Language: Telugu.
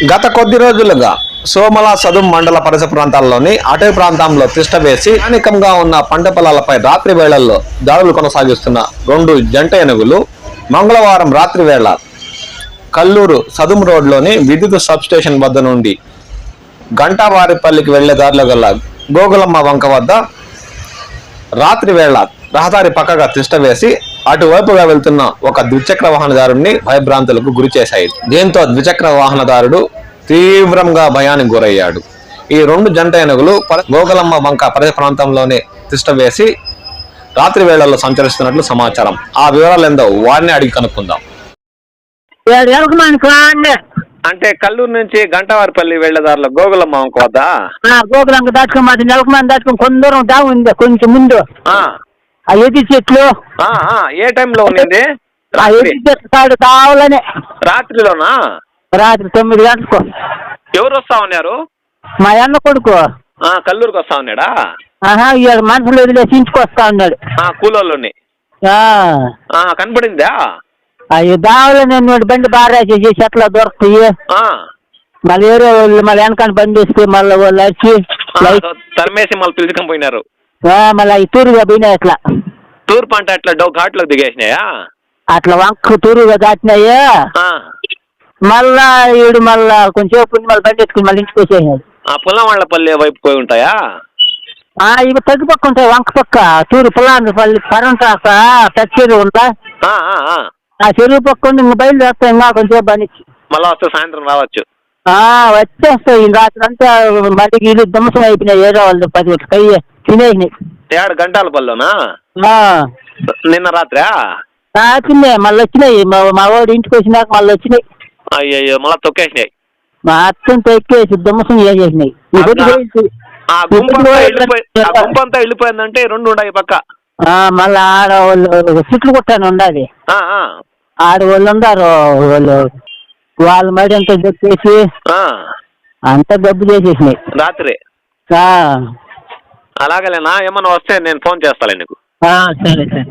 గత కొద్ది రోజులుగా సోమల సదుం మండల పరిస ప్రాంతాల్లోని అటవీ ప్రాంతంలో తిష్ట వేసి స్థానికంగా ఉన్న పంట పొలాలపై రాత్రి వేళల్లో దాడులు కొనసాగిస్తున్న రెండు జంట ఏనుగులు మంగళవారం రాత్రి వేళ కల్లూరు సదుం రోడ్లోని విద్యుత్ సబ్ స్టేషన్ వద్ద నుండి గంటావారిపల్లికి వెళ్ళే దారిలో గల గోగులమ్మ వంక వద్ద రాత్రి వేళ రహదారి పక్కగా తిష్ట వేసి అటువైపుగా వెళ్తున్న ఒక ద్విచక్ర వాహనదారుడిని భయభ్రాంతులకు గురి చేశాయి. దీంతో ద్విచక్ర వాహనదారుడు తీవ్రంగా భయానికి గురయ్యాడు. ఈ రెండు జంట ఏనుగులు పర- గోగులమ్మ వంక పరిసర ప్రాంతంలోనే తిష్ట వేసి రాత్రి వేళల్లో సంచరిస్తున్నట్లు సమాచారం. ఆ వివరాలు ఏందో వారిని అడిగి కనుక్కుందాం. అంటే కల్లూరు నుంచి గంటవారిపల్లి వెళ్ళే దారిలో గోగులమ్మ వంక వద్ద? గోకులంక దాచుకొని మాది నెలకు మంది దాచుకొని కొంత దూరం దా ఉంది కొంచెం ముందు. ఎది చెట్లు? ఏ టైంలో ఉన్నది? చెట్లు కావాలని. రాత్రిలోనా? రాత్రి తొమ్మిది గంటలకు. ఎవరు వస్తా ఉన్నారు? మా అన్న కొడుకు. ఆ, కల్లూరుకి వస్తా ఉన్నాడా? ఇవాళ మనుషులు వదిలేసి వస్తా ఉన్నాడు. ఆ, కూలోళ్ళని. కనపడిందా అవి దావాలని అన్నాడు బండి బాగా రాసేసి చెట్లు దొరుకుతాయి. మళ్ళీ వేరే వాళ్ళు మళ్ళీ వెనకాల బండి వేస్తే మళ్ళీ వాళ్ళు వచ్చి తరిమేసి మళ్ళీ పిలుచుకొని పోయినారు. మళ్ళీ తూరుగా పోయినాయి అట్లా. తూర్పు అంటే అట్లా డౌ ఘాట్లోకి దిగేసినాయా? అట్లా వంక తూరుగా దాటినాయి? మళ్ళా ఈడు మళ్ళా కొంచెం మళ్ళీ బండి ఎత్తుకుని మళ్ళీ ఇంటికి వచ్చేసాడు ఆ పుల్లవాళ్ళపల్లి వైపు పోయి ఉంటాయా? ఆ, ఇవి తగ్గి పక్క ఉంటాయి వంక పక్క. తూరు పొలాన్ని పల్లి పరంటాక పెద్ద చెరువు ఉందా? ఆ, చెరువు పక్క ఉండి ఇంక బయలుదేరుతాయి ఇంకా కొంచెం పని మళ్ళా వస్తే సాయంత్రం రావచ్చు. వచ్చేస్తాయి. రాత్రి అంతా మళ్ళీ ఇల్లు దుమ్మసం అయిపోయినాయి ఏదో వాళ్ళు పది ఒకటి కయ్యి తినేసినాయి ఏడు గంటల పల్లోనా నిన్న రాత్రా? తిన్నాయి. మళ్ళీ వచ్చినాయి. మా వాడు ఇంటికి వచ్చినాక మళ్ళీ వచ్చినాయి. అయ్యయ్యో మళ్ళా తొక్కేసినాయి. మా అత్తంతో ఎక్కేసి దుమ్మసం చేసేసినాయి. ఆ వెళ్ళిపోయిందంటే రెండు ఉన్నాయి పక్క. ఆ, మళ్ళా ఆడవాళ్ళు చుట్లు కుట్టాను ఉండాలి. ఆడవాళ్ళు ఉన్నారు వాళ్ళు వాళ్ళ మడి అంతా ఆ. అంతా గబ్బు చేసేసినాయి. రాత్రి. అలాగేలేనా? ఏమన్నా వస్తే నేను ఫోన్ చేస్తాలే నీకు. సరే సరే.